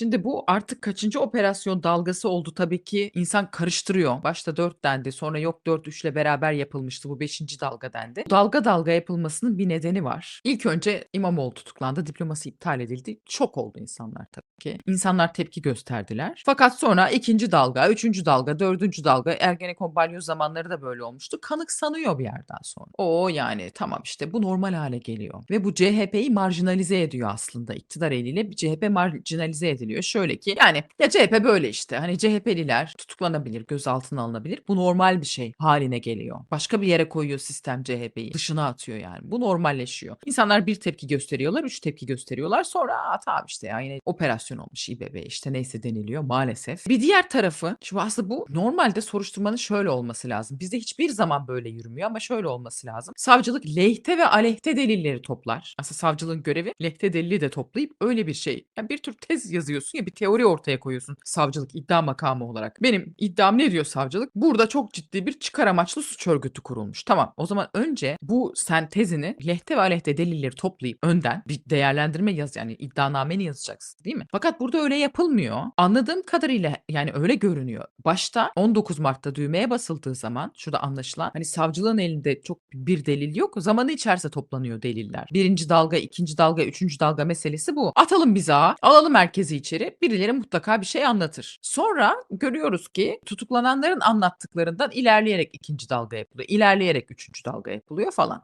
Şimdi bu artık kaçıncı operasyon dalgası oldu tabii ki insan karıştırıyor. Başta 4 dendi sonra yok 4 3 ile beraber yapılmıştı bu 5. dalga dendi. Dalga dalga yapılmasının bir nedeni var. İlk önce İmamoğlu tutuklandı diploması iptal edildi. Şok oldu insanlar tabii ki. İnsanlar tepki gösterdiler. Fakat sonra ikinci dalga, üçüncü dalga, dördüncü dalga Ergenekon balyoz zamanları da böyle olmuştu. Kanıksanıyor bir yerden sonra. O yani tamam işte bu normal hale geliyor. Ve bu CHP'yi marjinalize ediyor aslında. İktidar eliyle CHP marjinalize ediliyor. Şöyle ki yani ya CHP böyle işte. Hani CHP'liler tutuklanabilir, gözaltına alınabilir. Bu normal bir şey haline geliyor. Başka bir yere koyuyor sistem CHP'yi. Dışına atıyor yani. Bu normalleşiyor. İnsanlar bir tepki gösteriyorlar, üç tepki gösteriyorlar. Sonra tamam işte ya yine operasyon olmuş İBB işte neyse deniliyor maalesef. Bir diğer tarafı şu aslında bu normalde soruşturmanın şöyle olması lazım. Bizde hiçbir zaman böyle yürümüyor ama şöyle olması lazım. Savcılık lehte ve aleyhte delilleri toplar. Aslında savcılığın görevi lehte delili de toplayıp öyle bir şey. Yani bir tür tez yazıyorsun ya bir teori ortaya koyuyorsun savcılık iddia makamı olarak. Benim iddiam ne diyor savcılık? Burada çok ciddi bir çıkar amaçlı suç örgütü kurulmuş. Tamam o zaman önce bu sen tezini lehte ve aleyhte delilleri toplayıp önden bir değerlendirme yaz yani iddianameni yazacaksın değil mi? Fakat burada öyle yapılmıyor. Anladığım kadarıyla yani öyle görünüyor. Başta 19 Mart'ta düğmeye basıldığı zaman şurada anlaşılan hani savcılığın elinde çok bir delil yok. Zamanı içerisinde toplanıyor deliller. Birinci dalga, ikinci dalga, üçüncü dalga meselesi bu. Atalım bize ağa, alalım merkezi içeri. Birileri mutlaka bir şey anlatır. Sonra görüyoruz ki tutuklananların anlattıklarından ilerleyerek ikinci dalga yapılıyor. ilerleyerek üçüncü dalga yapılıyor falan.